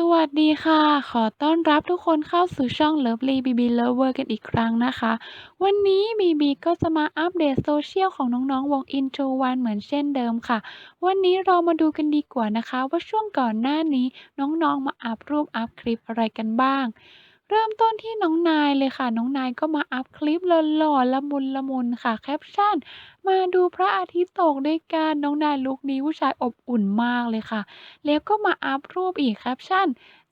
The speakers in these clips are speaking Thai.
สวัสดีค่ะ ขอต้อนรับทุกคนเข้าสู่ช่อง Lovely BB Lover กันอีกครั้งนะคะ วันนี้ BB ก็จะมาอัปเดตโซเชียลของน้องๆ วง Into One เหมือนเช่นเดิมค่ะ วันนี้เรามาดูกันดีกว่านะคะ ว่าช่วงก่อนหน้านี้น้องๆ มาอัปรูปอัปคลิปอะไรกันบ้าง เริ่มต้นที่น้องนายเลยค่ะ น้องนายก็มาอัปคลิปหล่อ ๆ ละมุนละมุนค่ะ แคปชั่น มาดูพระอาทิตย์ตกด้วยกัน น้องนายลุคนี้ผู้ชายอบอุ่นมากเลยค่ะ แล้วก็มาอัปรูปอีก แคปชั่น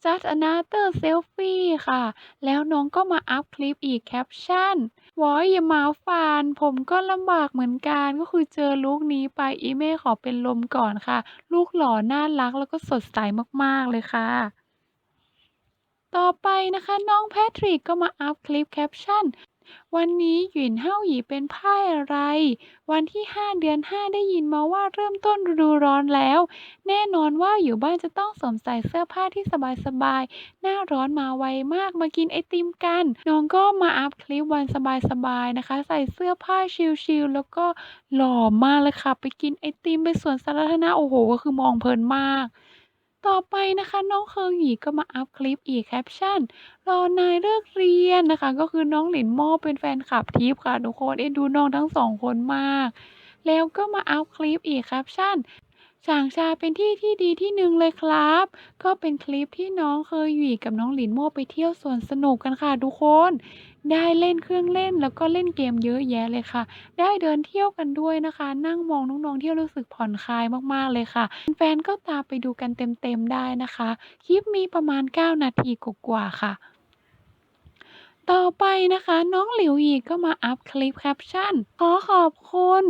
just another selfie ค่ะ แล้วน้องก็มาอัปคลิปอีก แคปชั่นวอยอย่าเมาส์ฟาน ผมก็ลำบากเหมือนกัน ก็คือเจอลุคนี้ไป อีเม่ขอเป็นลมก่อนค่ะ ลูกหล่อ น่ารัก แล้วก็สดใสมาก ๆ เลยค่ะ ต่อไปนะคะ น้องแพทริกก็มาอัปคลิปแคปชั่น วันนี้หยินเฮาหยีเป็นไพ่อะไร วันที่ 5 เดือน 5 ได้ยินมาว่าเริ่มต้นฤดูร้อนแล้ว แน่นอนว่าอยู่บ้านจะต้องสวมใส่เสื้อผ้าที่สบายๆ หน้าร้อนมาไวมากมากินไอติมกัน น้องก็มาอัพคลิปวันสบายๆนะคะ ใส่เสื้อผ้าชิลๆแล้วก็หล่อมากเลยค่ะ ไปกินไอติมไปสวนสาธารณะโอ้โห ก็คือมองเพลินมาก ต่อไปนะคะน้องเคิงหยีก็มาอัพคลิปอีกแคปชั่น รอนายเลิกเรียนนะคะ ก็คือน้องหลินโม่เป็นแฟนคลับทิพย์ค่ะทุกคนเอ็นดูน้องทั้งสองคนมาก แล้วก็มาอัพคลิปอีกแคปชั่น ฉางชาเป็นที่ที่ดีที่หนึ่งเลยครับ ก็เป็นคลิปที่น้องเคยหยีกับน้องหลินโม่ไปเที่ยวสวนสนุกกันค่ะทุกคน ได้เล่นเครื่องเล่นแล้วก็เล่นเกมเยอะแยะเลยค่ะ ได้เดินเที่ยวกันด้วยนะคะ นั่งมองน้องๆเที่ยวรู้สึกผ่อนคลายมากๆเลยค่ะ แฟนๆก็ตามไปดูกันเต็มๆได้นะคะ คลิปมีประมาณ 9 นาทีกว่าๆค่ะต่อไปนะคะ น้องหลิวหยีก็มาอัพคลิปแคปชั่น ขอขอบคุณ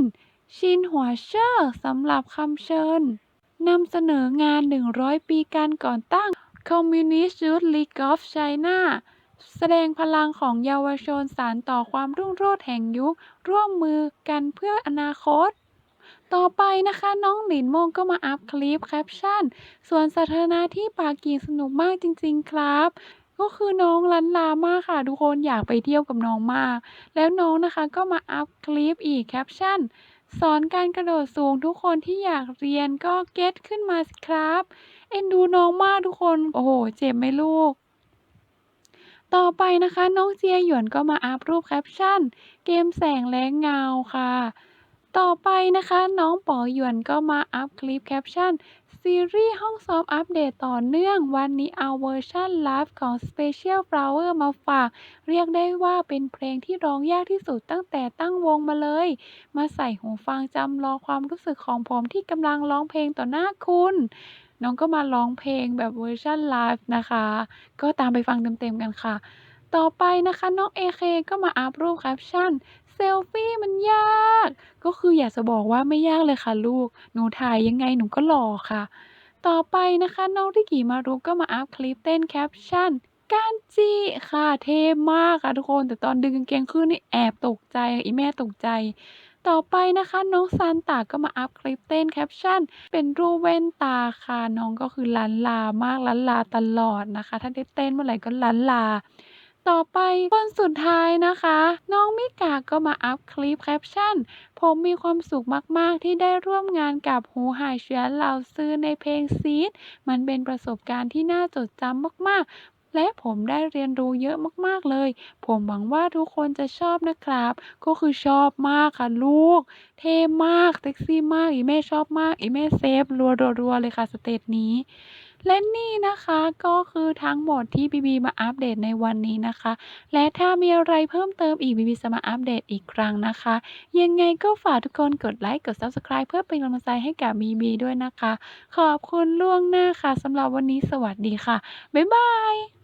ชินหัวเชอร์สำหรับคำเชิญนำเสนองาน 100 ปีการก่อตั้ง Communist Youth League of China แสดงพลังของเยาวชนสารต่อความรุ่งโรจน์แห่งยุค ร่วมมือกันเพื่ออนาคต ต่อไปนะคะน้องหลินโมงก็มาอัพคลิปแคปชั่นส่วนสาธารณะที่ปากีสนุกมากจริง ๆ ครับ ก็คือน้องลันลามากค่ะ ทุกคนอยากไปเที่ยวกับน้องมาก แล้วน้องนะคะก็มาอัพคลิปอีกแคปชั่น สอนการกระโดดสูงทุกคนที่อยากเรียนก็เก็ตขึ้นมาสิครับ เอ็นดูน้องมากทุกคน โอ้โห เจ็บไหมลูก ต่อไปนะคะ น้องเจียหยวนก็มาอัพรูปแคปชั่น เกมแสงและเงาค่ะ ต่อไปนะคะ น้องป๋อหยวนก็มาอัพคลิปแคปชั่น ซีรีส์ห้องซ้อมอัปเดตต่อเนื่องวันนี้เอาเวอร์ชันไลฟ์ของ Special Flower มาฝาก เรียกได้ว่าเป็นเพลงที่ร้องยากที่สุดตั้งแต่ตั้งวงมาเลย มาใส่หูฟังจำลองความรู้สึกของผมที่กำลังร้องเพลงต่อหน้าคุณ น้องก็มาร้องเพลงแบบเวอร์ชันไลฟ์นะคะ ก็ตามไปฟังเต็มๆกันค่ะ ต่อไปนะคะน้องเอเคก็มาอัพรูปแคปชั่น เซลฟี่มันยาก ก็คืออยากจะบอกว่าไม่ยากเลยค่ะลูก หนูถ่ายยังไงหนูก็หล่อค่ะ ต่อไปนะคะ น้องริกิมารุก็มาอัพคลิปเต้นแคปชั่น การจีค่ะเท่มากค่ะทุกคน แต่ตอนดึงกางเกงขึ้นนี่แอบตกใจอีแม่ตกใจ ต่อไปนะคะน้องซานตาก็มาอัพคลิปเต้นแคปชั่น เป็นรูปแว่นตาค่ะน้องก็คือลันลามากลันลาตลอดนะคะ ถ้าได้เต้นเมื่อไหร่ก็ลันลา ต่อไปคนสุดท้ายนะคะ น้องมิกาก็มาอัพคลิปแคปชั่น ผมมีความสุขมากๆ ที่ได้ร่วมงานกับฮูหายเฉียนเหล่าซื้อในเพลงซีดมันเป็นประสบการณ์ที่น่าจดจำมากๆ และผมได้เรียนรู้เยอะมากๆเลย ผมหวังว่าทุกคนจะชอบนะครับ ก็คือชอบมากค่ะลูก เท่มากเซ็กซี่มากอีแม่ชอบมากอีแม่เซฟรัวๆเลยค่ะสเตจนี้ และนี่นะคะ ก็คือทั้งหมดที่บีบีมาอัปเดตในวันนี้นะคะ และถ้ามีอะไรเพิ่มเติมอีกบีบีจะมาอัปเดตอีกครั้งนะคะ ยังไงก็ฝากทุกคนกดไลค์กด Subscribe เพื่อเป็นกำลังใจให้กับบีบีด้วยนะคะ ขอบคุณล่วงหน้าค่ะสำหรับวันนี้สวัสดีค่ะ บ๊ายบาย